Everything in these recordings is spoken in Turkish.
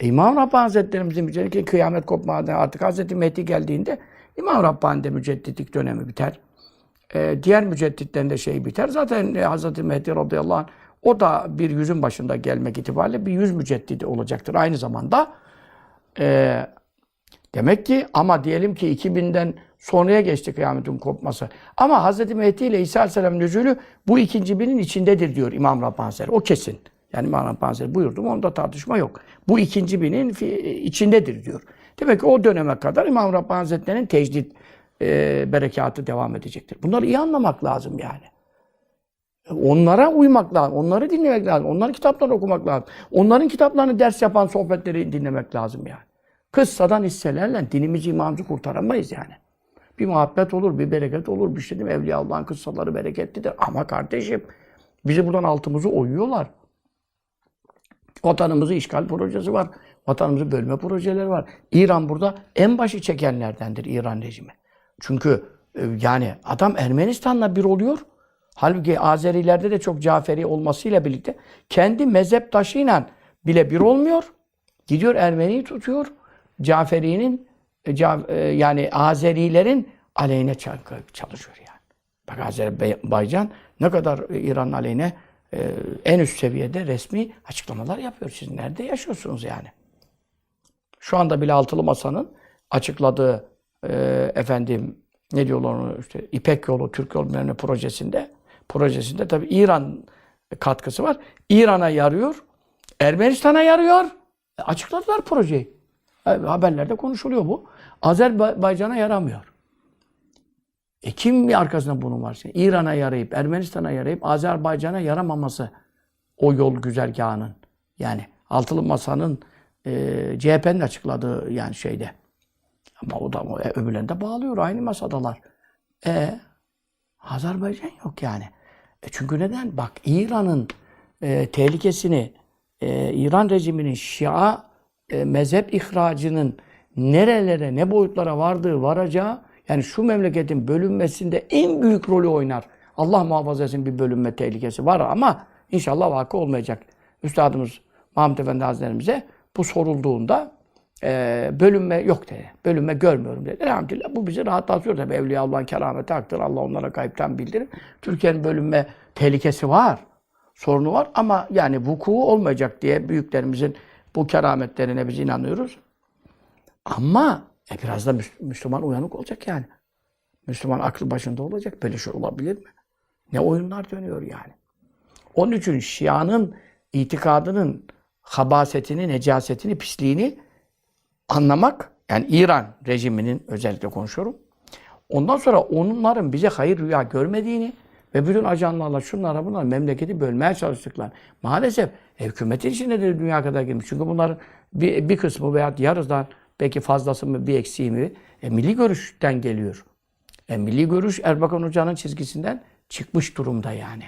İmam Rabbani Hazretlerimizin müceddidi kıyamet kopmadan artık Hazreti Mehdi geldiğinde İmam Rabbani'de mücedditlik dönemi biter. E, diğer mücedditlerin de şey biter. Zaten e, Hazreti Mehdi radıyallahu anh o da bir yüzün başında gelmek itibariyle bir yüz müceddidi olacaktır. Aynı zamanda e, demek ki ama diyelim ki 2000'den sonraya geçti kıyametin kopması. Ama Hazreti Mehdi ile İsa Aleyhisselam nüzulü bu ikinci binin içindedir diyor İmam Rabbani. O kesin. Yani Rabbani Hazretleri buyurdu mu onda tartışma yok. Bu ikinci binin içindedir diyor. Demek ki o döneme kadar İmam Rabbani Hazretleri'nin tecdit e, berekatı devam edecektir. Bunları iyi anlamak lazım yani. Onlara uymak lazım. Onları dinlemek lazım. Onların kitaplarını okumak lazım. Onların kitaplarını ders yapan sohbetleri dinlemek lazım yani. Kıssadan hisselerle dinimizi imamımızı kurtaramayız yani. Bir muhabbet olur, bir bereket olur. Bir şey değil mi? Evliya Allah'ın kıssaları bereketlidir. Ama kardeşim bizi buradan altımızı oyuyorlar. Vatanımızı işgal projesi var. Vatanımızı bölme projeleri var. İran burada en başı çekenlerdendir İran rejimi. Çünkü e, yani adam Ermenistan'la bir oluyor. Halbuki Azerilerde de çok Caferi olmasıyla birlikte kendi mezheptaşıyla bile bir olmuyor. Gidiyor Ermeni'yi tutuyor. Caferi'nin e, e, yani Azerilerin aleyhine çal- çalışıyor yani. Bak Azerbaycan ne kadar İran aleyhine e, en üst seviyede resmi açıklamalar yapıyor. Siz nerede yaşıyorsunuz yani? Şu anda bile Altılı Masa'nın açıkladığı e, efendim ne diyorlar onu işte İpek Yolu, Türk Yolu bilmem projesinde projesinde tabii İran katkısı var. İran'a yarıyor. Ermenistan'a yarıyor. E, açıkladılar projeyi. E, haberlerde konuşuluyor bu. Azerbaycan'a yaramıyor. E kim arkasında bunun var? Şimdi İran'a yarayıp, Ermenistan'a yarayıp, Azerbaycan'a yaramaması o yol güzergahının. Yani Altılı Masa'nın e, CHP'nin açıkladığı yani şeyde. Ama o da e, öbürlerinde bağlıyor. Aynı masadalar. E Azerbaycan yok yani. E çünkü neden? Bak İran'ın e, tehlikesini, e, İran rejiminin Şia e, mezhep ihracının nerelere, ne boyutlara vardığı, varacağı, yani şu memleketin bölünmesinde en büyük rolü oynar. Allah muhafaza etsin bir bölünme tehlikesi var ama inşallah vakı olmayacak. Üstadımız Mahmud Efendi Hazretlerimize bu sorulduğunda e, bölünme yok dedi. Bölünme görmüyorum dedi. Elhamdülillah bu bizi rahatlatıyor tabii. Evliya Allah'ın kerameti haktır. Allah onlara kayıptan bildirir. Türkiye'nin bölünme tehlikesi var. Sorunu var ama yani vuku olmayacak diye büyüklerimizin bu kerametlerine biz inanıyoruz. Ama e, biraz da Müs- Müslüman uyanık olacak yani. Müslüman aklı başında olacak. Böyle şey olabilir mi? Ne oyunlar dönüyor yani. Onun için Şia'nın itikadının habasetini, necasetini, pisliğini anlamak, yani İran rejiminin özellikle konuşuyorum. Ondan sonra onların bize hayır rüya görmediğini ve bütün ajanlarla şunlara bunlar memleketi bölmeye çalıştıklar. Maalesef hükümetin içine de dünya kadar girmiş. Çünkü bunların bir, bir kısmı veya yarıdan belki fazlası mı bir eksiği mi e, milli görüşten geliyor. E, milli görüş Erbakan Hoca'nın çizgisinden çıkmış durumda yani.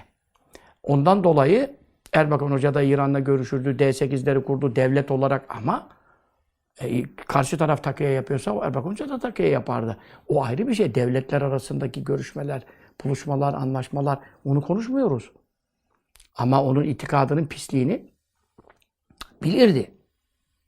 Ondan dolayı Erbakan Hoca da İran'la görüşürdü, D8'leri kurdu devlet olarak ama e, karşı taraf takiye yapıyorsa Erbakan Hoca da takiye yapardı. O ayrı bir şey. Devletler arasındaki görüşmeler, buluşmalar, anlaşmalar onu konuşmuyoruz. Ama onun itikadının pisliğini bilirdi.